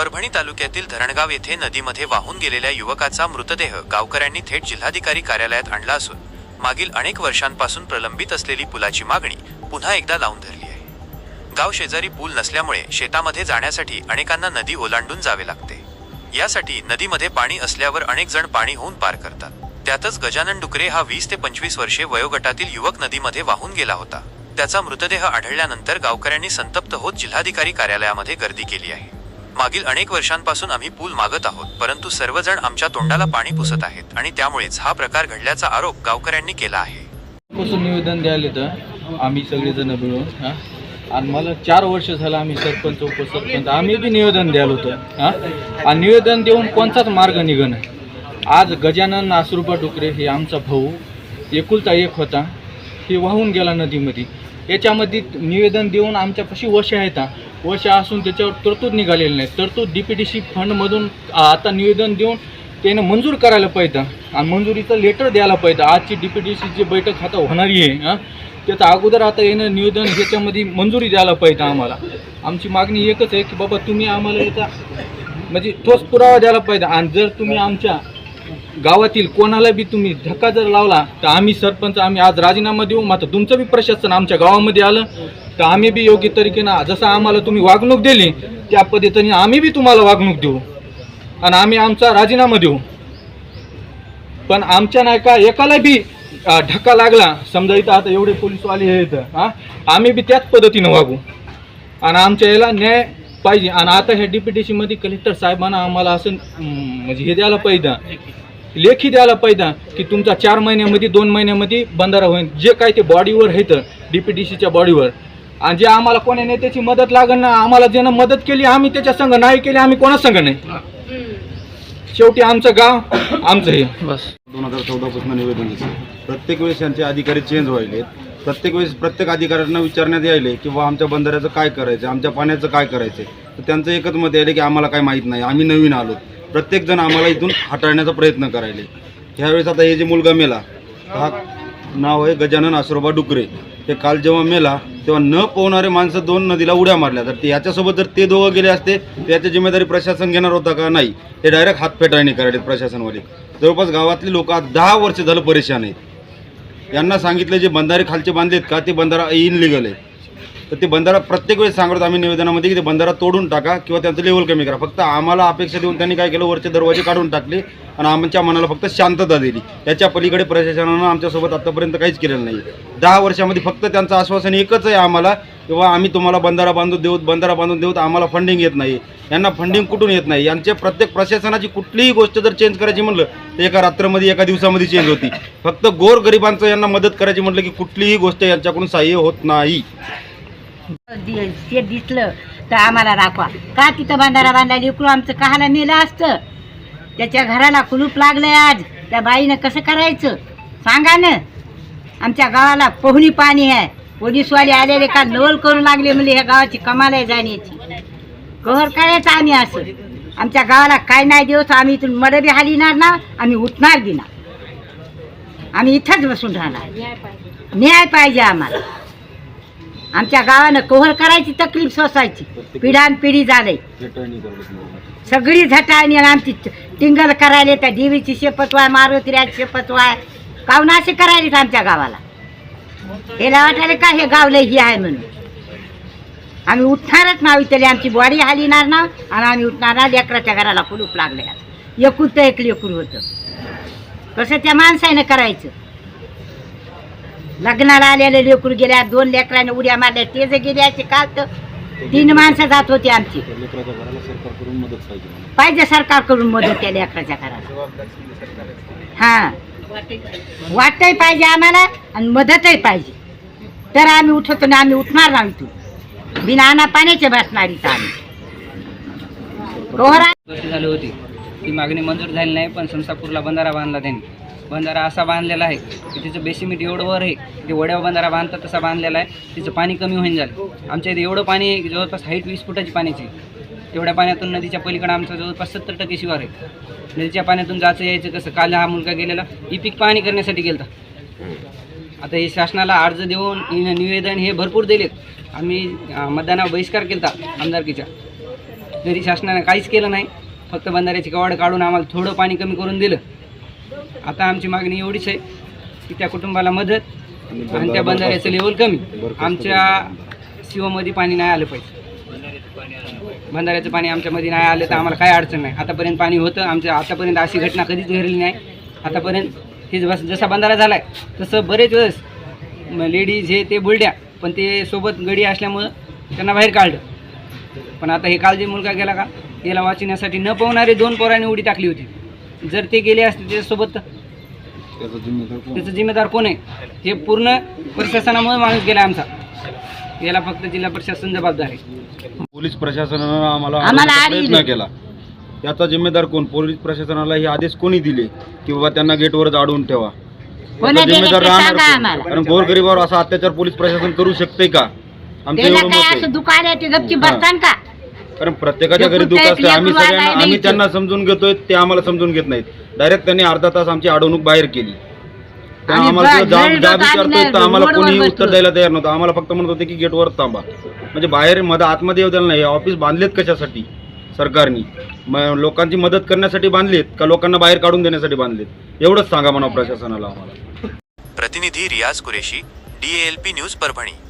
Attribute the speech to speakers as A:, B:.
A: परभणी तालुक्यातील धरणगाव येथे नदीमध्ये वाहून गेलेल्या युवकाचा मृतदेह गावकऱ्यांनी थेट जिल्हाधिकारी कार्यालयात आणला असून मागील अनेक वर्षांपासून प्रलंबित असलेली पुलाची मागणी पुन्हा एकदा लावून धरली आहे. गाव शेजारी पूल नसल्यामुळे शेतामध्ये जाण्यासाठी अनेकांना नदी ओलांडून जावे लागते. यासाठी नदीमध्ये पाणी असल्यावर अनेक जण पाणी होऊन पार करतात. त्यातच गजानन डुकरे हा वीस ते पंचवीस वर्षे वयोगटातील युवक नदीमध्ये वाहून गेला होता. त्याचा मृतदेह आढळल्यानंतर गावकऱ्यांनी संतप्त होत जिल्हाधिकारी कार्यालयामध्ये गर्दी केली आहे. मागील अनेक वर्षांपासून आम्ही पूल मागत आहोत परंतु सर्वजण आमच्या तोंडाला पाणी पुसत आहेत आणि त्यामुळेच हा प्रकार घडल्याचा आरोप गावकऱ्यांनी केला आहे.
B: कसं निवेदन द्यायला येतं. आम्ही सगळेजण मिळून हां? आणि मला चार वर्ष झालं आम्ही सरपंच उपसरपंच आम्ही बी निवेदन द्यायला होतं हां? आणि निवेदन देऊन कोणताच मार्ग निघणं आज गजानन नासरूपा डुकरे हे आमचा भाऊ एकुलता एक होता. हे वाहून गेला नदीमध्ये. याच्यामध्ये निवेदन देऊन आमच्यापाशी वश आहेत हा. वश असून त्याच्यावर तरतूद निघालेली नाही. तरतूद डी पी डी सी फंडमधून आता निवेदन देऊन त्यानं मंजूर करायला पाहिजे आणि मंजुरीचं लेटर द्यायला पाहिजे. आजची डी पी डी सीची बैठक आता होणारी आहे हां. त्याचं अगोदर आता येणं निवेदन ह्याच्यामध्ये मंजुरी द्यायला पाहिजे आम्हाला. आमची मागणी एकच आहे की बाबा तुम्ही आम्हाला याचा म्हणजे ठोस पुरावा द्यायला पाहिजे. आणि जर तुम्ही आमच्या गावातील कोणाला बी तुम्ही धक्का जर लावला तर आम्ही सरपंच आम्ही आज राजीनामा देऊ. मात्र तुमचं बी प्रशासन आमच्या गावामध्ये आलं. तर आम्ही बी योग्य तरीकेनं जसं आम्हाला तुम्ही वागणूक दिली त्या पद्धतीने आम्ही बी तुम्हाला वागणूक देऊ. आणि आम्ही आमचा राजीनामा देऊ. पण आमच्या नाही का एकाला बी धक्का लागला. समजा इथं आता एवढे पोलीसवाले हे इथं हां? आम्ही बी त्याच पद्धतीनं वागू. आणि आमच्या याला न्याय पाहिजे. आणि आता ह्या डी पी टी सीमध्ये कलेक्टर साहेबांना आम्हाला असं म्हणजे हे द्यायला पाहिजे. लेखी द्यायला पाहिजे की तुमचा चार महिन्यामध्ये दोन महिन्यामध्ये बंधारा होईल जे काय ते बॉडीवर आहेत डी पी टी सीच्या बॉडीवर आणि जे आम्हाला कोण्या नेत्याची मदत लागेल ना आम्हाला ज्यानं मदत केली आम्ही त्याच्या संघ नाही केली आम्ही कोणा संघ नाही. शेवटी आमचं गाव आमचं हे. बस.
C: दोन हजार चौदापासून निवेदन प्रत्येक वेळेस यांचे अधिकारी चेंज व्हायलेत. प्रत्येक वेळेस प्रत्येक अधिकाऱ्यांना विचारण्यात यायले की बा आमच्या बंधाऱ्याचं काय करायचं आमच्या पाण्याचं काय करायचं तर त्यांचं एकच मत यायले की आम्हाला काय माहीत नाही. आम्ही नवीन आलो प्रत्येकजण आम्हाला इथून हटाळण्याचा प्रयत्न करायले. ह्यावेळेस आता हे जे मुलगा मेला हा नाव आहे गजानन आसरोबा डुकरे. ते काल जेव्हा मेला तेव्हा न पोहणारे माणसं दोन नदीला उड्या मारल्या. तर ते याच्यासोबत जर ते दोघं गेले असते तर याची जिम्मेदारी प्रशासन घेणार होता का? नाही. ते डायरेक्ट हात फेटाळणी करायले प्रशासनवाले. जवळपास गावातली लोक आज दहा वर्ष झालं परेशान आहेत. यांना सांगितलं जे बंधारे खालचे बांधलेत का? ते बंधारा इनलिगल आहे. तर ते बंधारा प्रत्येक वेळेस सांगतो आम्ही निवेदनामध्ये की ते बंधारा तोडून टाका किंवा त्यांचं लेवल कमी करा. फक्त आम्हाला अपेक्षा देऊन त्यांनी काय केलं वरचे दरवाजे काढून टाकले आणि आमच्या मनाला फक्त शांतता दिली. त्याच्या पलीकडे प्रशासनानं आमच्यासोबत आत्तापर्यंत काहीच केलेलं नाही. दहा वर्षामध्ये फक्त त्यांचं आश्वासन एकच आहे आम्हाला किंवा आम्ही तुम्हाला बंधारा बांधून देऊत बंधारा बांधून देऊत आम्हाला फंडिंग येत नाही. यांना फंडिंग कुठून येत नाही? यांच्या प्रत्येक प्रशासनाची कुठलीही गोष्ट जर चेंज करायची म्हणलं तर एका रात्रमध्ये एका दिवसामध्ये चेंज होती. फक्त गोरगरिबांचं यांना मदत करायची म्हटलं की कुठलीही गोष्ट यांच्याकडून सहाय्य होत नाही.
D: दि- दिसलं तर आम्हाला दाखवा का तिथं बांधारा बांधायला इकडून आमचं कहाला नेलं असतं त्याच्या घराला कुलूप लागलंय आज त्या बाईनं कसं करायचं सांगा ना आमच्या गावाला पोहणी पाणी आहे पोलीसवाले आलेले का नवल करू लागले म्हणजे ह्या गावाची कमाल आहे जाण्याची कहर करायचं आम्ही असं आमच्या गावाला काय नाही देऊ आम्ही इथून मडबी हालिणार ना आम्ही उठणार बी ना आम्ही इथंच बसून राहणार न्याय पाहिजे आम्हाला. आमच्या गावानं कोहर करायची तकलीफ सोसायची. पिढ्यान पिढी झालंय. सगळी झटाळणी आणि आमची टिंगल करायला त्या देवीची शेपत वाय मारुतीराची शेपत वाय. काऊन असे करायलेत आमच्या गावाला. हेला वाटायला का हे गाव लय ही आहे म्हणून? आम्ही उठणारच नाव इथली आमची बॉडी हालिणार ना आणि आम्ही उठणार ना लेकराच्या घराला कुलूप लागले एकूण तर एक लेकूर होतं. कसं त्या माणसानं करायचं? लग्नाला आलेले लेकरू गेल्या दोन लेकराने उड्या मारल्या ते जे गेले असे काल तर? तीन माणसं जात होती आमची. पाहिजे सरकारकडून मदत त्या लेकराच्या घराला. हा. वाटतही पाहिजे आम्हाला आणि मदतही पाहिजे. तर आम्ही उठवतो ना आम्ही उठणार नाही तू बिना पाण्याचे बसणार इथं आम्ही. कोहरा
E: झाली होती. ती मागणी मंजूर झाली नाही पण संसापूरला बंधारा बांधला त्यांनी. बंधारा असा बांधलेला आहे की तिचं बेसिमिट एवढं वर आहे ते वड्यावर बंधारा बांधतात तसा बांधलेला आहे. तिचं पाणी कमी होईन झालं. आमच्या इथे एवढं पाणी आहे की जवळपास हाईट वीस फुटाची पाण्याची तेवढ्या पाण्यातून नदीच्या पलीकडे आमचं जवळपास सत्तर टक्के शिवार आहे. नदीच्या पाण्यातून जायचं यायचं कसं? काल हा मुलगा गेलेला. ही पीक पाहणी करण्यासाठी गेलता. आता हे शासनाला अर्ज देऊन निवेदन हे भरपूर दिलेत. आम्ही मतदानावर बहिष्कार केला आमदारकीचा तरी शासनानं काहीच केलं नाही. फक्त बंधाऱ्याची कवाड काढून आम्हाला थोडं पाणी कमी करून दिलं. आता आमची मागणी एवढीच आहे की त्या कुटुंबाला मदत आणि त्या बंधाऱ्याचं लेवल कमी. आमच्या शिवामध्ये पाणी नाही आलं पाहिजे. बंधाऱ्याचं पाणी आमच्यामध्ये नाही आलं तर आम्हाला काय अडचण नाही. आतापर्यंत पाणी होतं. आमच्या आतापर्यंत अशी घटना कधीच घडली नाही. आतापर्यंत हे बस जसा बंधारा झाला आहे तसं बरेच वेळेस लेडीज हे ते बुलड्या पण ते सोबत गडी असल्यामुळं त्यांना बाहेर काढलं. पण आता हे काल जे मुलगा गेला का? याला वाचण्यासाठी न पोहणारे दोन पोरांनी उडी टाकली होती. जर ते गेले असते त्याच्यासोबत
C: त्याचा जिम्मेदार कोण?
E: आहे? हे पूर्ण प्रशासनामुळे माणूस गेला आमचा. याला फक्त जिल्हा प्रशासन जबाबदार आहे.
C: पोलीस प्रशासनानं आम्हाला प्रयत्न
D: दिली.
C: केला. याचा जिम्मेदार कोण? पोलीस प्रशासनाला हे आदेश कोणी दिले? की बाबा त्यांना गेटवरच अडवून ठेवा. जिम्मेदार राहणार. कारण गोरगरिबावर असा अत्याचार पोलीस प्रशासन करू शकते का? आमचं
D: त्याला
C: एवढं मत
D: काय
C: आहे
D: असं दुकान आहे ते गपची. बसतान का?
C: कारण प्रत्येकाच्या घरी दुःख असते आम्ही सगळ्यांना आम्ही. त्यांना समजून घेतोय ते आम्हाला समजून घेत नाहीत. डायरेक्ट त्यांनी अर्धा तास आमची अडवणूक बाहेर केली.
D: आणि
C: आम्हाला
D: बा- तर रोडवर
C: कोणी
D: बसलो.
C: उत्तर द्यायला तयार नव्हतं. आम्हाला फक्त म्हणत होते की गेटवर थांबा. म्हणजे बाहेर मध्ये आतमध्ये येऊ द्यायला नाही ऑफिस बांधलेत कशासाठी? सरकारनी. मग लोकांची मदत करण्यासाठी बांधलेत का लोकांना बाहेर काढून देण्यासाठी बांधलेत? एवढंच सांगा म्हणा प्रशासनाला आम्हाला.
A: प्रतिनिधी रियाज कुरेशी डीएलपी न्यूज परभणी.